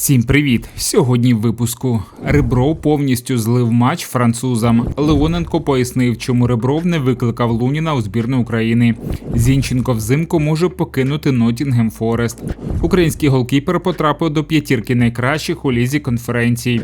Всім привіт! Сьогодні в випуску Ребро повністю злив матч французам. Леоненко пояснив, чому Ребров не викликав Луніна у збірну України. Зінченко взимку може покинути Нотінгем Форест. Український голкіпер потрапив до п'ятірки найкращих у лізі конференцій.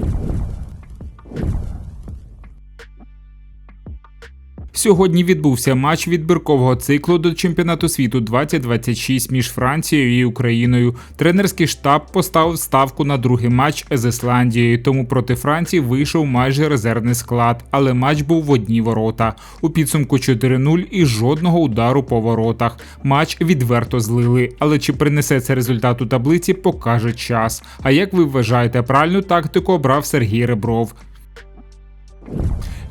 Сьогодні відбувся матч відбіркового циклу до чемпіонату світу 2026 між Францією і Україною. Тренерський штаб поставив ставку на другий матч з Ісландією, тому проти Франції вийшов майже резервний склад, але матч був в одні ворота. У підсумку 4-0 і жодного удару по воротах. Матч відверто злили. Але чи принесе це результат у таблиці, покаже час. А як ви вважаєте, правильну тактику обрав Сергій Ребров?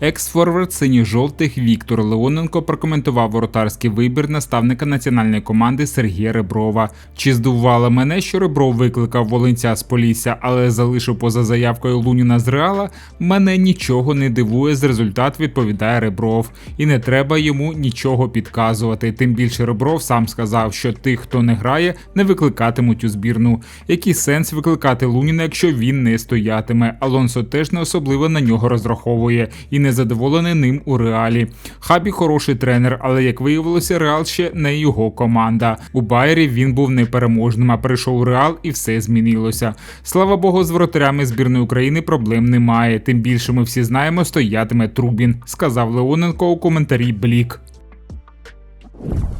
Екс-форвард синьо-жовтих Віктор Леоненко прокоментував воротарський вибір наставника національної команди Сергія Реброва. Чи здивувало мене, що Ребров викликав волинця з Полісся, але залишив поза заявкою Луніна з Реала? Мене нічого не дивує з результат, відповідає Ребров. І не треба йому нічого підказувати. Тим більше Ребров сам сказав, що тих, хто не грає, не викликатимуть у збірну. Який сенс викликати Луніна, якщо він не стоятиме? Алонсо теж не особливо на нього розраховує. І не задоволений ним у реалі. Хабі хороший тренер, але як виявилося, Реал ще не його команда. У Байері він був непереможним, а прийшов Реал і все змінилося. Слава Богу, з воротарями збірної України проблем немає. Тим більше ми всі знаємо, стоятиме Трубін, сказав Леоненко у коментарі Блік.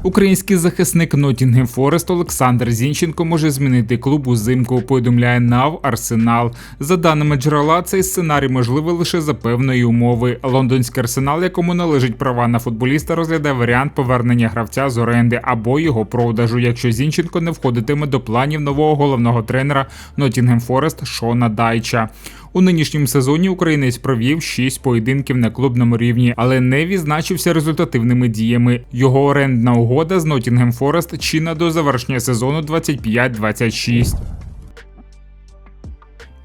Український захисник Нотінгем Форест Олександр Зінченко може змінити клуб узимку. Повідомляє НАВ Арсенал. За даними джерела, цей сценарій можливий лише за певної умови. Лондонський арсенал, якому належить права на футболіста, розглядає варіант повернення гравця з оренди або його продажу, якщо Зінченко не входитиме до планів нового головного тренера Нотінгем Форест Шона Дайча. У нинішньому сезоні українець провів 6 поєдинків на клубному рівні, але не відзначився результативними діями. Його орендна угода з Нотінгем Форест чинна до завершення сезону 25-26.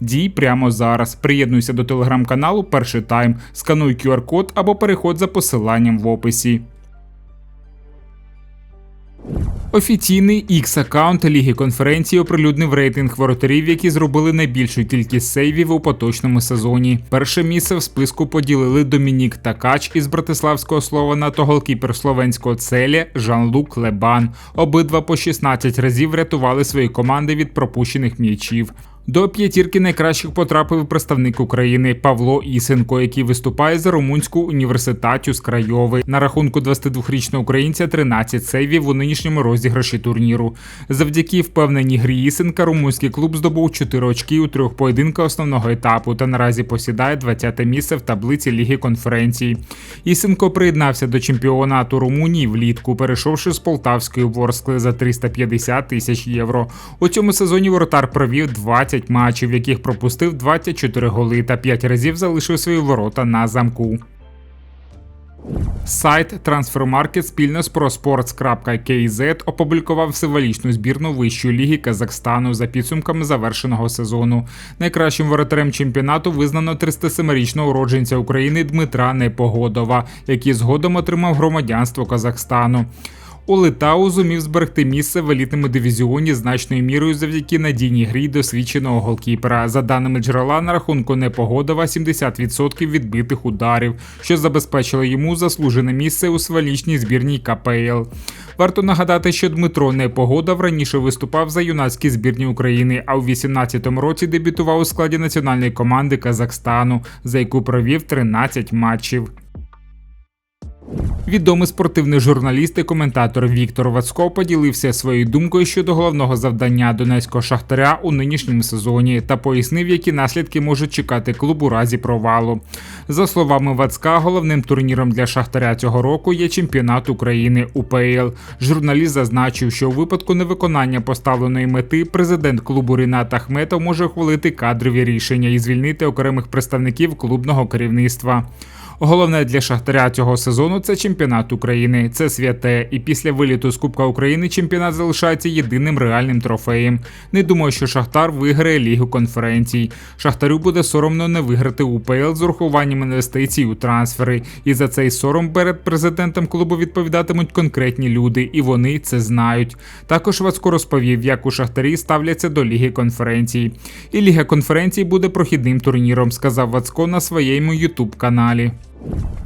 Дій прямо зараз. Приєднуйся до телеграм-каналу Перший Тайм, скануй QR-код або переходь за посиланням в описі. Офіційний x аккаунт Ліги конференції оприлюднив рейтинг воротарів, які зробили найбільшу кількість сейвів у поточному сезоні. Перше місце в списку поділили Домінік Такач із братиславського Слована та голкіпер словенського целя Жан-Лук Лебан. Обидва по 16 разів рятували свої команди від пропущених м'ячів. До п'ятірки найкращих потрапив представник України Павло Ісенко, який виступає за румунську університатю з Крайови. На рахунку 22-річного українця 13 сейвів у нинішньому розіграші турніру. Завдяки впевненій грі Ісенка румунський клуб здобув 4 очки у трьох поєдинках основного етапу та наразі посідає 20-те місце в таблиці Ліги конференцій. Ісенко приєднався до чемпіонату Румунії влітку, перейшовши з Полтавської Ворскли за 350 тисяч євро. У цьому сезоні воротар провів 20 20 матчів, в яких пропустив 24 голи та 5 разів залишив свої ворота на замку. Сайт Transfermarket спільно з prosports.kz опублікував символічну збірну вищої ліги Казахстану за підсумками завершеного сезону. Найкращим воротарем чемпіонату визнано 307-річного уродженця України Дмитра Непогодова, який згодом отримав громадянство Казахстану. Улетау зумів зберегти місце в елітному дивізіоні значною мірою завдяки надійній грі досвідченого голкіпера. За даними джерела, на рахунку Непогодова 70% відбитих ударів, що забезпечило йому заслужене місце у свалічній збірній КПЛ. Варто нагадати, що Дмитро Непогодов раніше виступав за юнацькі збірні України, а у 2018 році дебютував у складі національної команди Казахстану, за яку провів 13 матчів. Відомий спортивний журналіст і коментатор Віктор Вацко поділився своєю думкою щодо головного завдання донецького шахтаря у нинішньому сезоні та пояснив, які наслідки можуть чекати клуб у разі провалу. За словами Вацка, головним турніром для шахтаря цього року є чемпіонат України УПЛ. Журналіст зазначив, що у випадку невиконання поставленої мети президент клубу Рінат Ахметов може ухвалити кадрові рішення і звільнити окремих представників клубного керівництва. Головне для Шахтаря цього сезону це чемпіонат України. Це святе. І після виліту з Кубка України чемпіонат залишається єдиним реальним трофеєм. Не думаю, що Шахтар виграє Лігу конференцій. Шахтарю буде соромно не виграти УПЛ з урахуванням інвестицій у трансфери. І за цей сором перед президентом клубу відповідатимуть конкретні люди, і вони це знають. Також Вацко розповів, як у Шахтарі ставляться до Ліги конференцій. І Ліга конференцій буде прохідним турніром, сказав Вацко на своєму Ютуб каналі. you.